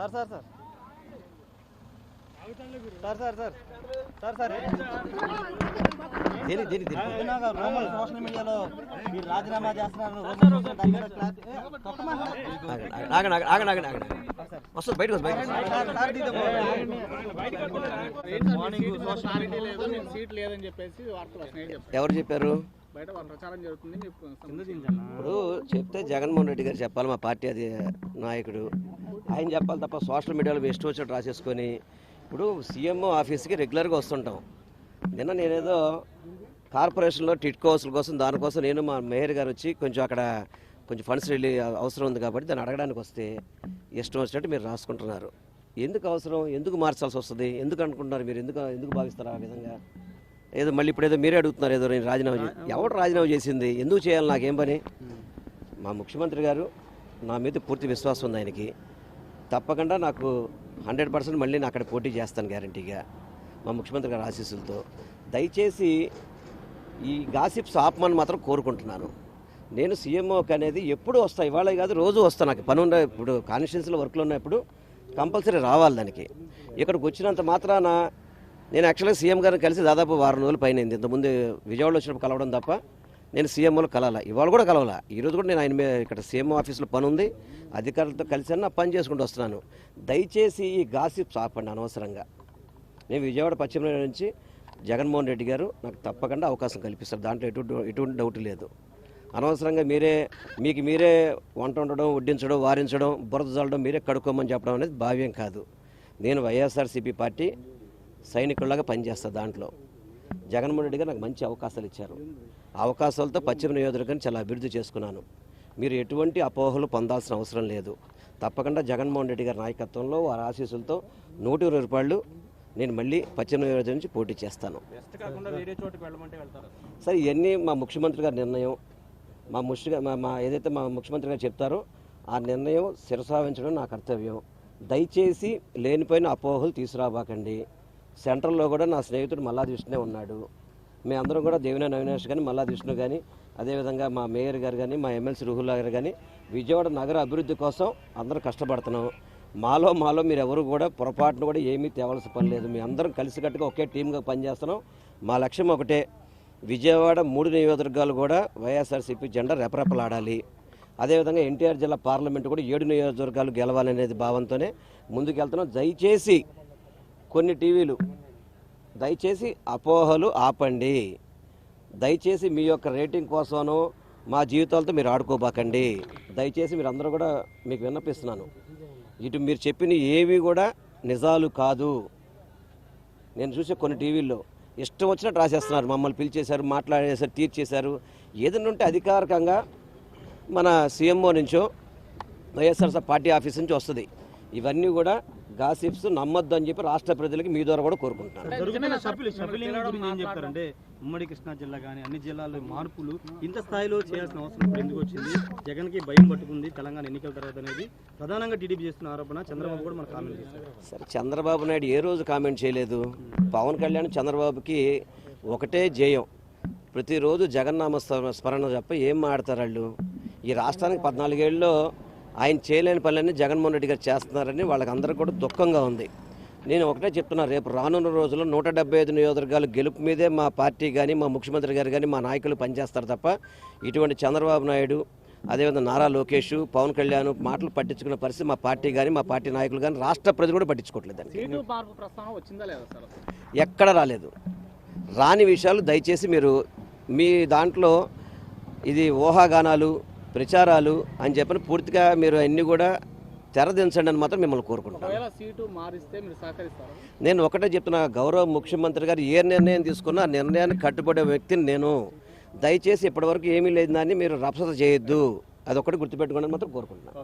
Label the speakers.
Speaker 1: Sir sir sir. Sir sir sir. Sir sir.
Speaker 2: దేని దేని
Speaker 1: Roman social మీడియాలో మీరు రాజీనామా చేస్తున్నారు సోషల్?
Speaker 2: ఆగండి ఆగండి ఆగండి ఆగండి వస్తుంది బయటకు వస్తుంది
Speaker 1: పోరాడు.
Speaker 3: మార్నింగ్ క్లారిటీ లేదు నేను సీట్ లేదని చెప్పేసి వార్తలు వస్తున్నాయి చెప్తాను
Speaker 2: ఎవరు చెప్పారు?
Speaker 3: బయట వాళ్ళ ప్రచారం జరుగుతుంది మీకు
Speaker 2: ఇప్పుడు చెప్తే జగన్మోహన్ రెడ్డి గారు చెప్పాలి మా పార్టీ అది నాయకుడు. ఆయన చెప్పాలి తప్ప సోషల్ మీడియాలో ఇష్టం వచ్చినట్టు రాసేసుకొని ఇప్పుడు సీఎం ఆఫీస్కి రెగ్యులర్గా వస్తుంటాం. నిన్న నేనేదో కార్పొరేషన్లో టిట్ హౌస్ల కోసం దానికోసం నేను మా మేయర్ గారు వచ్చి కొంచెం అక్కడ కొంచెం ఫండ్స్ రిలీ అవసరం ఉంది కాబట్టి దాన్ని అడగడానికి వస్తే ఇష్టం వచ్చినట్టు మీరు రాసుకుంటున్నారు. ఎందుకు అవసరం? ఎందుకు మార్చాల్సి వస్తుంది? ఎందుకు అనుకుంటున్నారు మీరు? ఎందుకు ఎందుకు భావిస్తారు ఆ విధంగా? ఏదో మళ్ళీ ఇప్పుడు ఏదో మీరే అడుగుతున్నారు ఏదో నేను రాజీనామా చే ఎవడు రాజీనామా చేసింది? ఎందుకు చేయాలి నాకేం పని? మా ముఖ్యమంత్రి గారు నా మీద పూర్తి విశ్వాసం ఉంది ఆయనకి. తప్పకుండా నాకు హండ్రెడ్ పర్సెంట్ మళ్ళీ నేను అక్కడ పోటీ చేస్తాను గ్యారంటీగా మా ముఖ్యమంత్రి గారి ఆశీస్సులతో. దయచేసి ఈ గాసిప్స్ ఆపమని మాత్రం కోరుకుంటున్నాను. నేను సీఎంఓకి అనేది ఎప్పుడు వస్తా ఇవాళ కాదు రోజు వస్తా నాకు. పని ఉన్న ఇప్పుడు కాన్స్టిట్యున్సీలో వర్క్లో ఉన్నప్పుడు కంపల్సరీ రావాలి దానికి. ఇక్కడికి వచ్చినంత మాత్రాన నేను యాక్చువల్గా సీఎం గారిని కలిసి దాదాపు వారం రోజులు పైన అయింది. ఇంతకుముందు విజయవాడలో వచ్చినప్పుడు కలవడం తప్ప నేను సీఎంఓలో కలవాల ఇవాళ కూడా కలవాల. ఈరోజు కూడా నేను ఆయన మీద ఇక్కడ సీఎం ఆఫీస్లో పని ఉంది. అధికారులతో కలిసి నా పని చేసుకుంటూ వస్తున్నాను. దయచేసి ఈ గాసిప్స్ ఆపండి అనవసరంగా. నేను విజయవాడ పశ్చిమ నుంచి జగన్మోహన్ రెడ్డి గారు నాకు తప్పకుండా అవకాశం కల్పిస్తారు. దాంట్లో ఎటువంటి ఎటువంటి డౌట్ లేదు. అనవసరంగా మీరే మీకు మీరే వంట వండడం వడ్డించడం వారించడం బురద చల్లడం మీరే కడుక్కోమని చెప్పడం అనేది భావ్యం కాదు. నేను వైఎస్ఆర్సీపీ పార్టీ సైనికుల్లాగా పనిచేస్తాను దాంట్లో. జగన్మోహన్ రెడ్డి గారు నాకు మంచి అవకాశాలు ఇచ్చారు. ఆ అవకాశాలతో పశ్చిమ నియోజకవర్గాన్ని చాలా అభివృద్ధి చేసుకున్నాను. మీరు ఎటువంటి అపోహలు పొందాల్సిన అవసరం లేదు. తప్పకుండా జగన్మోహన్ రెడ్డి గారి నాయకత్వంలో వారి ఆశీస్సులతో నూటి ఇరవై రూపాయలు నేను మళ్ళీ పశ్చిమ నియోజకవర్గం నుంచి పోటీ చేస్తాను. సరే ఇవన్నీ మా ముఖ్యమంత్రి గారి నిర్ణయం. మా ముష్టి మా మా ఏదైతే మా ముఖ్యమంత్రి గారు చెప్తారో ఆ నిర్ణయం శిరసావించడం నా కర్తవ్యం. దయచేసి లేనిపోయిన అపోహలు తీసుకురాబాకండి. సెంట్రల్లో కూడా నా స్నేహితుడు మల్లా విష్ణునే ఉన్నాడు మేమందరం కూడా దేవినేని అవినాష్ కానీ మల్లా విష్ణు కానీ అదేవిధంగా మా మేయర్ గారు కానీ మా ఎమ్మెల్సీ రుహుల్లా గారు కానీ విజయవాడ నగర అభివృద్ధి కోసం అందరం కష్టపడుతున్నాం. మాలో మాలో మీరు ఎవరు కూడా పొరపాటును కూడా ఏమీ తేవాల్సిన పని లేదు. మీ అందరం కలిసికట్టుగా ఒకే టీంగా పనిచేస్తున్నాం. మా లక్ష్యం ఒకటే విజయవాడ మూడు నియోజకవర్గాలు కూడా వైఎస్ఆర్సీపీ జెండా రెపరెపలాడాలి. అదేవిధంగా ఎన్టీఆర్ జిల్లా పార్లమెంట్ కూడా ఏడు నియోజకవర్గాలు గెలవాలనేది భావంతోనే ముందుకెళ్తున్నాం. దయచేసి కొన్ని టీవీలు. దయచేసి అపోహలు ఆపండి. దయచేసి మీ యొక్క రేటింగ్ కోసమనో మా జీవితాలతో మీరు ఆడుకోబాకండి. దయచేసి మీరు అందరూ కూడా మీకు విన్నపిస్తున్నాను. ఇటు మీరు చెప్పిన ఏవి కూడా నిజాలు కాదు. నేను చూసే కొన్ని టీవీల్లో ఇష్టం వచ్చినట్టు రాసేస్తున్నారు. మమ్మల్ని పిలిచేశారు మాట్లాడేశారు తీర్చేశారు. ఏదైనా ఉంటే అధికారికంగా మన సీఎంఓ నుంచో వైఎస్ఆర్ పార్టీ ఆఫీస్ నుంచి వస్తుంది. ఇవన్నీ కూడా గాసిప్స్ నమ్మొద్దు అని చెప్పి రాష్ట్ర ప్రజలకి మీ ద్వారా కూడా కోరుకుంటున్నాను.
Speaker 1: చెప్తారంటే ఉమ్మడి కృష్ణా జిల్లా కానీ అన్ని జిల్లాల్లో మార్పులు ఇంత స్థాయిలో చేయాల్సిన అవసరం ఎందుకు వచ్చింది? జగన్కి భయం పట్టుకుంది తెలంగాణ ఎన్నికల తర్వాత అనేది ప్రధానంగా టీడీపీ చేస్తున్న ఆరోపణ చంద్రబాబు కూడా మన కామెంట్ చేశారు.
Speaker 2: సరే చంద్రబాబు నాయుడు ఏ రోజు కామెంట్ చేయలేదు? పవన్ కళ్యాణ్ చంద్రబాబుకి ఒకటే జయం. ప్రతిరోజు జగన్నామ స్మ- స్మరణ తప్ప ఏం మాడతారు వాళ్ళు? ఈ రాష్ట్రానికి పద్నాలుగేళ్ళలో ఆయన చేయలేని పనులన్నీ జగన్మోహన్ రెడ్డి గారు చేస్తున్నారని వాళ్ళకి అందరికీ కూడా దుఃఖంగా ఉంది. నేను ఒకటే చెప్తున్నా రేపు రానున్న రోజుల్లో నూట డెబ్బై ఐదు నియోజకవర్గాలు గెలుపు మీదే మా పార్టీ కానీ మా ముఖ్యమంత్రి గారు కానీ మా నాయకులు పనిచేస్తారు తప్ప ఇటువంటి చంద్రబాబు నాయుడు అదేవిధంగా నారా లోకేష్ పవన్ కళ్యాణ్ మాటలు పట్టించుకున్న పరిస్థితి మా పార్టీ కానీ మా పార్టీ నాయకులు కానీ రాష్ట్ర ప్రజలు కూడా పట్టించుకోవట్లేదండి? ఎక్కడ రాలేదు. రాని విషయాలు దయచేసి మీరు మీ దాంట్లో ఇది ఊహాగానాలు ప్రచారాలు అని చెప్పని పూర్తిగా మీరు అన్నీ కూడా తెరదించండి అని మాత్రం మిమ్మల్ని కోరుకుంటాను
Speaker 3: ఒకవేళ సీటు మారిస్తే మీరు సహకరిస్తారు?
Speaker 2: నేను ఒకటే చెప్తున్నా గౌరవ ముఖ్యమంత్రి గారు ఏ నిర్ణయం తీసుకున్నా ఆ నిర్ణయానికి కట్టుబడే వ్యక్తిని నేను. దయచేసి ఇప్పటివరకు ఏమీ లేదు దాన్ని మీరు రప్సత చేయొద్దు. అది ఒకటి గుర్తుపెట్టుకోండి అని మాత్రం కోరుకుంటున్నాను.